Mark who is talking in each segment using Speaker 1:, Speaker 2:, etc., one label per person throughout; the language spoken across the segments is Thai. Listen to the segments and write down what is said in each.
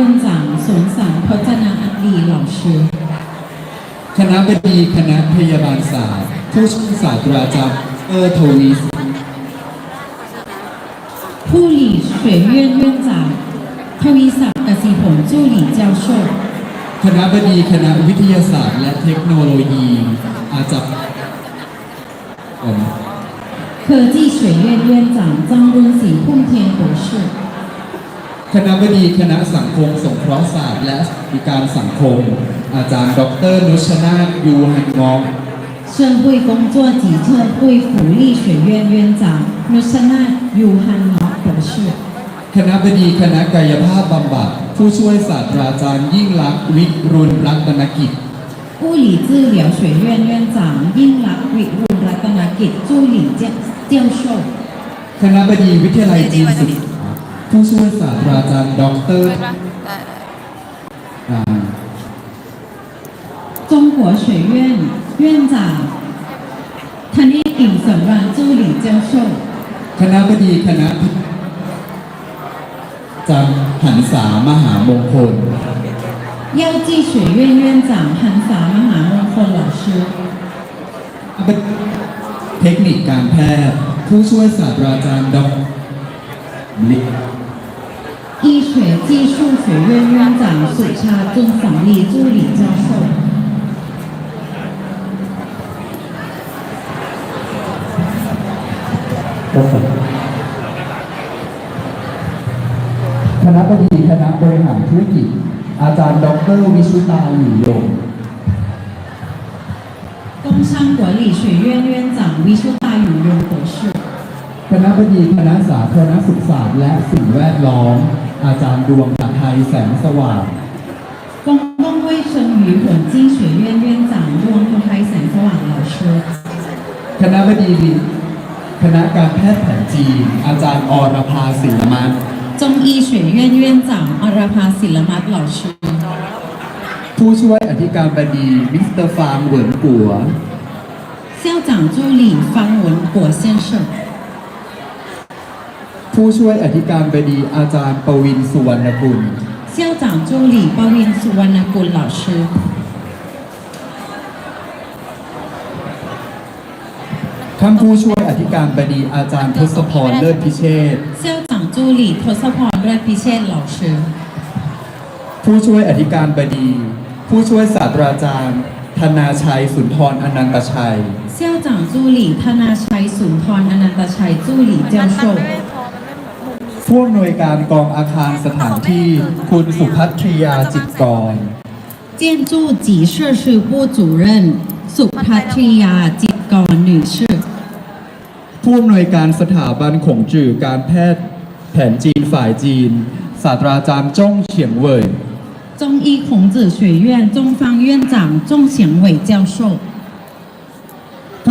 Speaker 1: 长孙散พจนาอักลี老师
Speaker 2: คณะบดีคณะพยาบาลศาสตร์ ผู้ช่วยศาสตราจารย์เออร์โทวิส
Speaker 1: ผู้理学院院长ทวีศักดิ์กสิผล助理教授
Speaker 2: คณะบดีคณะวิทยาศาสตร์ และเทคโนโลยี อาจารย์ผม
Speaker 1: 科技学院院长张敦喜奉天博士
Speaker 2: คณะบดีคณะสังคมสงเคราะห์ศาสตร์ และบริการสังคม อาจารย์ดรนุชนาธยูฮันงอง
Speaker 1: 社会工作及特会福利学院院长นุชนาธยูฮันนอ博士
Speaker 2: คณะบดีคณะกายภาพบำบัด ผู้ช่วยศาสตราจารย์ยิ่งลักษณ์วิรุณรัตนกิจ
Speaker 1: 物理治疗学院院长ยิ่งลักษณ์วิรุณรัตนกิจ助理教教授
Speaker 2: คณะบดีวิทยาลัยจีนศึกษา ผู้ช่วยศาสตราจารย์ดรอ่า
Speaker 1: 中国学院院长ธเนศอิ่มสำราญ助理教授
Speaker 2: คณะบดีคณะอาจารย์หันษามหามงคล
Speaker 1: 药剂学院院长หันษามหามงคล老师
Speaker 2: เทคนิคการแพทย์ ผู้ช่วยศาสตราจารย์ดรลิ
Speaker 1: 医学技术学院院长สุชาจุนสังลี助理教授
Speaker 2: คณะบดีคณะบริหารธุรกิจ อาจารย์ดรวิชุตาหยู่ยง
Speaker 1: 工商管理学院院长วิชุตาอยู่ยง博士
Speaker 2: คณะบดีคณะสาธารณสุขศาสตร์และสิ่งแวดล้อม อาจารย์ดวงตาไทยแสงสว่าง
Speaker 1: 公共卫生与混进学院院长ดวงพไทยแสงสว่าง老师
Speaker 2: คณะบดีคณะการแพทย์แผนจีน อาจารย์อรภาศิลมัน
Speaker 1: 中医学院院长อรภาศิลมัต老师
Speaker 2: ผู้ช่วยอธิการบดีมิสเตอร์ฟางเหวินกัว
Speaker 1: 校长助理方文果先生
Speaker 2: ผู้ช่วยอธิการบดีอาจารย์ปวินสุวรรณกุล
Speaker 1: 校长助理ปวินสุวรรณกุล老师
Speaker 2: ท่านผู้ช่วยอธิการบดีอาจารย์ทศพรเลิศพิเชษฐ์
Speaker 1: 校长助理ทศพรเลิศพิเชษ老师
Speaker 2: ผู้ช่วยอธิการบดี ผู้ช่วยศาสตราจารย์ ธนาชัยสุนทรอนันตชัย
Speaker 1: 校长助理ธนาชัยสุนทรอนันตชัย助理教
Speaker 3: มัน
Speaker 1: 授
Speaker 2: ผู้อำนวยการกองอาคารสถานที่ คุณสุพัทริยาจิตรกร
Speaker 1: 建筑及设施部主任สุภัทริยาจิตกร女士
Speaker 2: ผู้อำนวยการสถาบันขงจื่อการแพทย์แผนจีนฝ่ายจีน ศาสตราจารย์จ้งเฉียงเว่ย
Speaker 1: 中医孔子学院中方院长钟贤伟教授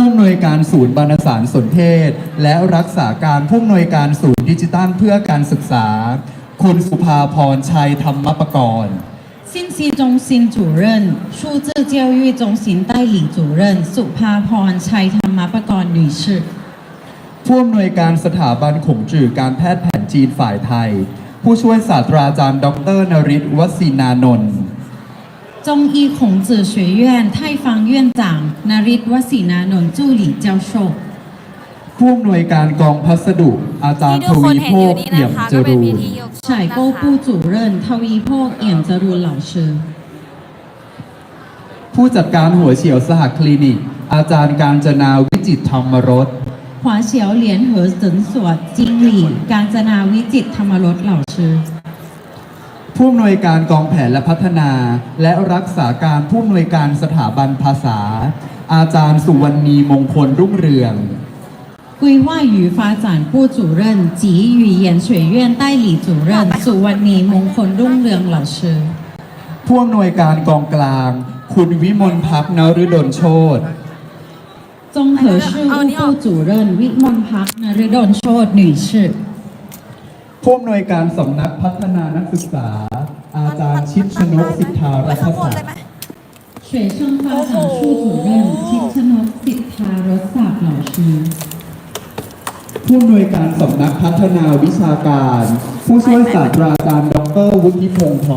Speaker 2: ผู้อำนวยการศูนย์บรรณสารสนเทศ และรักษาการผู้อำนวยการศูนย์ดิจิทัลเพื่อการศึกษา คุณสุภาพรชัยธรรมประกรณ์
Speaker 1: 信息中心主任数字教育中心代理主任สุภาพรชัยธรรมปกรณ์女士
Speaker 2: ผู้อำนวยการสถาบันขงจื่อการแพทย์แผนจีนฝ่ายไทย ผู้ช่วยศาสตราจารย์ ดรนริศวศินานนท์
Speaker 1: 中医孔子学院太方院长นริศวศินานนท์助理教授
Speaker 2: ผู้อำนวยการกองพัสดุ อาจาร
Speaker 3: ที่
Speaker 2: ย์ท
Speaker 3: ทุกคน
Speaker 2: วี
Speaker 3: เห็น
Speaker 2: โภ
Speaker 3: อยู่
Speaker 2: ค
Speaker 3: นี่
Speaker 2: เอี่ย
Speaker 3: นะ
Speaker 2: ม
Speaker 3: คะ
Speaker 2: จ
Speaker 3: ก็เป็น
Speaker 2: รู
Speaker 3: พิ
Speaker 2: น
Speaker 3: ธียก
Speaker 1: 采购部主任ทวีโภคเอี่ยมจรูน老师
Speaker 2: ผู้จัดการหัวเฉียวสหคลินิก อาจารย์การจนาวิจิตรธรรมรส
Speaker 1: 华侨联合诊所经理กาญจนาวิจิตรธรรมรส老师
Speaker 2: ผู้อำนวยการกองแผนและพัฒนา และรักษาการผู้อำนวยการสถาบันภาษา อาจารย์สุวรรณีมงคลรุ่งเรือง
Speaker 1: 规划与发展部主任及语言学院代理主任สุวรรณีมงคลรุ่งเรือง老师
Speaker 2: ผู้อำนวยการกองกลาง คุณวิมลพักนฤดลโชต
Speaker 1: 综合事务部主任วิมลพักนฤดลโชต女士
Speaker 2: ผู้อำนวยการสำนักพัฒนานักศึกษา อาจารย์ชิดชนกสิทธารัฐ
Speaker 3: ทั้งหม
Speaker 2: ศั
Speaker 3: ด
Speaker 2: ก
Speaker 3: เลย
Speaker 2: ดิ์
Speaker 3: ไหม
Speaker 1: 学生发展处主任ชิดชนกสิทธารสศักดิ์老师
Speaker 2: ผู้อำนวยการสำนักพัฒนาวิชาการ ผู้ช่วยศาสตราจารย์ดรวุฒิพงษ์ทอง